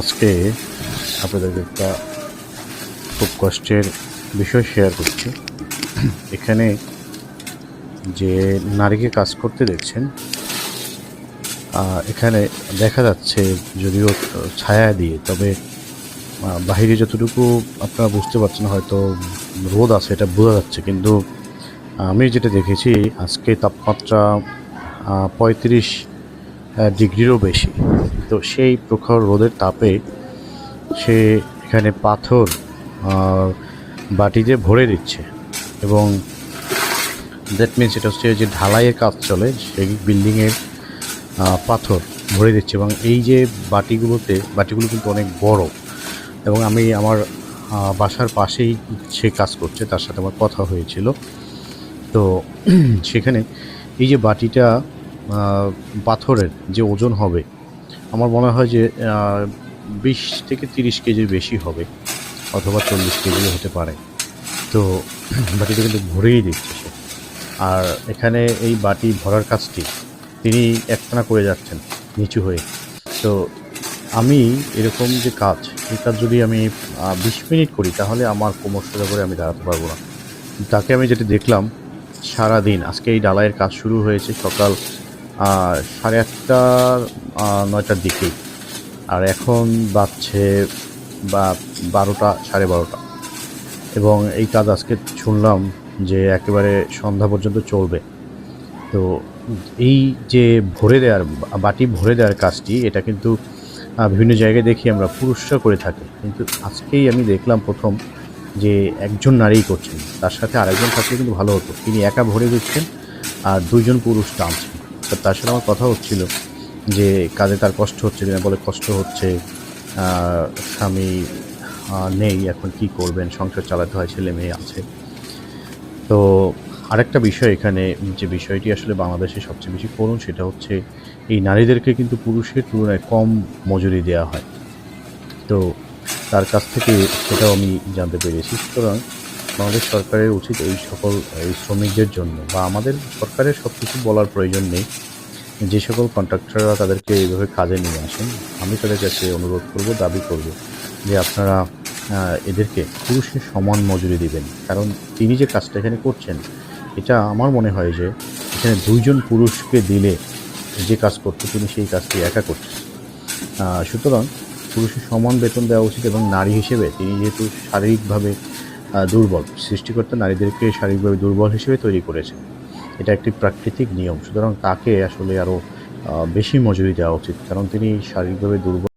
আজকে আপনাদেরকে একটা খুব কষ্টের বিষয় শেয়ার করছি। এখানে যে নারীকে কাজ করতে দেখছেন এখানে দেখা যাচ্ছে যদিও ছায়া দিয়ে, তবে বাহিরে যতটুকু আপনারা বুঝতে পারছেন হয়তো রোদ আছে, এটা বোঝা যাচ্ছে। কিন্তু আমি যেটা দেখেছি, আজকে তাপমাত্রা পঁয়ত্রিশ ডিগ্রিরও বেশি। তো সেই প্রখর রোদের তাপে সে এখানে পাথর বাটিতে ভরে দিচ্ছে এবং দ্যাট মিনস এটা হচ্ছে যে ঢালাইয়ের কাজ চলে, সেই বিল্ডিংয়ের পাথর ভরে দিচ্ছে এবং এই যে বাটিগুলোতে, বাটিগুলো কিন্তু অনেক বড় এবং আমি আমার বাসার পাশেই সে কাজ করছে, তার সাথে আমার কথা হয়েছিল। তো সেখানে এই যে বাটিটা পাথরের যে ওজন হবে, আমার মনে হয় যে বিশ থেকে তিরিশ কেজির বেশি হবে অথবা চল্লিশ কেজিও হতে পারে। তো বাটিটা কিন্তু ভরেই দিচ্ছে সে। আর এখানে এই বাটি ভরার কাজটি তিনি একটানা করে যাচ্ছেন, নিচু হয়ে। তো আমি এরকম যে কাজ, এই কাজ যদি আমি বিশ মিনিট করি, তাহলে আমার কোমর সোজা করে আমি দাঁড়াতে পারব না। তাকে আমি যেটা দেখলাম সারা দিন আজকে এই ডালাইয়ের কাজ শুরু হয়েছে সকাল সাড়ে আটটার আহ, নয়টার দিকেই আর এখন বাজছে বা বারোটা সাড়ে বারোটা। এবং এই কাজ আজকে শুনলাম যে একেবারে সন্ধ্যা পর্যন্ত চলবে। তো এই যে ভরে দেওয়ার বাটি ভরে দেওয়ার কাজটি এটা কিন্তু বিভিন্ন জায়গায় দেখি আমরা পুরুষরা করে থাকি। কিন্তু আজকেই আমি দেখলাম প্রথম যে একজন নারী করছেন। তার সাথে আরেকজন থাকলে কিন্তু ভালো হতো। তিনি একা ভরে দিচ্ছেন আর দুইজন পুরুষ টানছেন। তো তার সাথে আমার কথা হচ্ছিল যে কাজে তার কষ্ট হচ্ছে কিনা, বলে কষ্ট হচ্ছে স্বামী নেই, এখন কি করবেন? সংসার চালাতে হয়, ছেলে মেয়ে আছে। তো আরেকটা বিষয় এখানে, যে বিষয়টি আসলে বাংলাদেশে সবচেয়ে বেশি করুন, সেটা হচ্ছে এই নারীদেরকে কিন্তু পুরুষের তুলনায় কম মজুরি দেওয়া হয়। তো তার কাছ থেকে সেটাও আমি জানতে পেরেছি। সুতরাং বাংলাদেশ সরকারের উচিত এই সকল, এই শ্রমিকদের জন্য বা আমাদের সরকারের সব কিছু বলার প্রয়োজন নেই। যে সকল কন্ট্রাক্টররা তাদেরকে এইভাবে কাজে নিয়ে আসেন, আমি তাদের কাছে অনুরোধ করব, দাবি করব যে আপনারা এদেরকে পুরুষের সমান মজুরি দিবেন। কারণ তিনি যে কাজটা এখানে করছেন, এটা আমার মনে হয় যে এখানে দুইজন পুরুষকে দিলে যে কাজ করতে তিনি সেই কাজটি একা করছেন। সুতরাং পুরুষের সমান বেতন দেওয়া উচিত এবং নারী হিসেবে তিনি যেহেতু শারীরিকভাবে দুর্বল, সৃষ্টিকর্তা নারীদেরকে শারীরিকভাবে দুর্বল হিসেবে তৈরি করেছে। এটা একটি প্রাকৃতিক নিয়ম। সুতরাং তাকে আসলে আরও বেশি মজুরি দেওয়া উচিত। কারণ তিনি শারীরিকভাবে দুর্বল